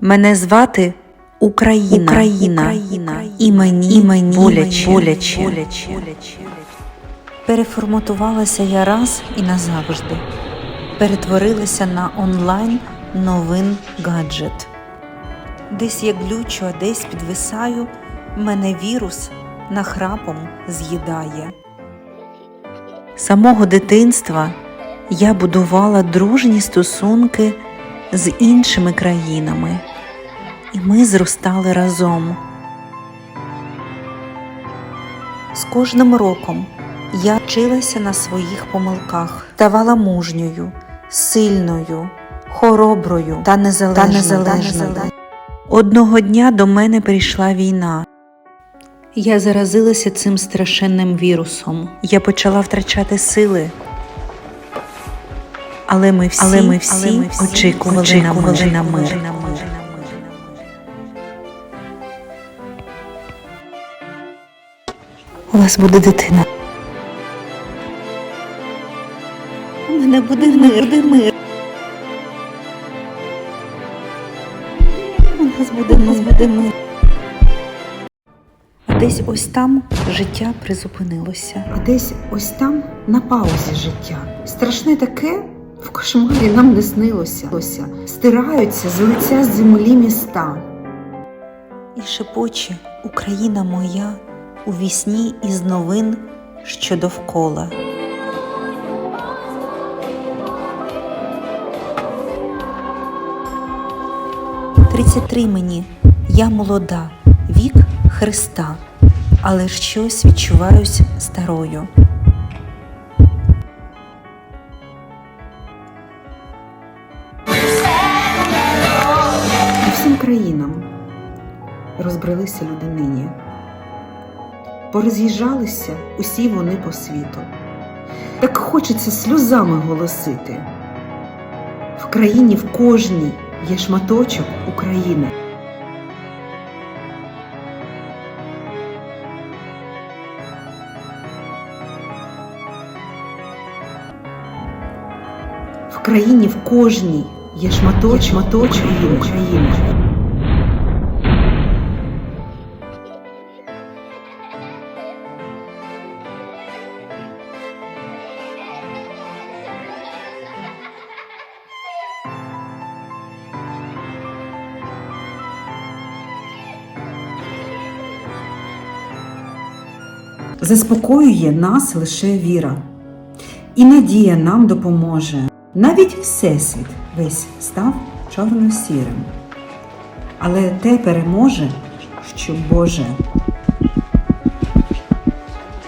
Мене звати Україна, Україна, Україна. і мені, і мені боляче, боляче. боляче. Переформатувалася я раз і назавжди. Перетворилася на онлайн новин гаджет. Десь я глючу, а десь підвисаю, мене вірус нахрапом з'їдає. Самого дитинства я будувала дружні стосунки з іншими країнами, і ми зростали разом. З кожним роком я вчилася на своїх помилках, ставала мужньою, сильною, хороброю та незалежною. Та незалежною. Одного дня до мене прийшла війна. Я заразилася цим страшенним вірусом. Я почала втрачати сили. Але ми всі, але ми всі, але ми всі очікували, очікували на мир. На мир. У вас буде дитина. У мене буде мир, буде мир. У нас буде мир, буде мир. А десь ось там життя призупинилося. А десь ось там на паузі життя. Страшне таке в кошмарі нам не снилося. Стираються з лиця землі міста. І шепоче Україна моя у вісні із новин, що довкола. Тридцять три мені, я молода, вік Христа, але щось відчуваюсь старою. Країнам розбрелися люди нині. Пороз'їжджалися усі вони по світу. Так хочеться сльозами голосити. В країні в кожній є шматочок України. В країні в кожній є шматочок, шматочок України. Заспокоює нас лише віра, і надія нам допоможе. Навіть Всесвіт весь став чорно-сірим. Але те переможе, що Боже.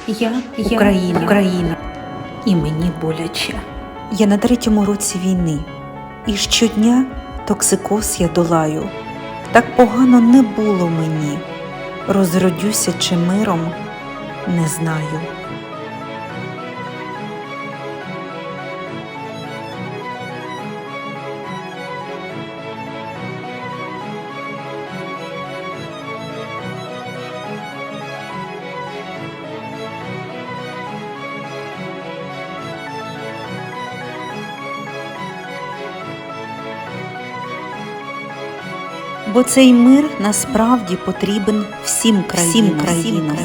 Я, Україна, Україна, і мені боляче. Я на третьому році війни, і щодня токсикоз я долаю. Так погано не було мені. Розродюся чи миром, не знаю. Бо цей мир насправді потрібен всім країнам. Всім країнам.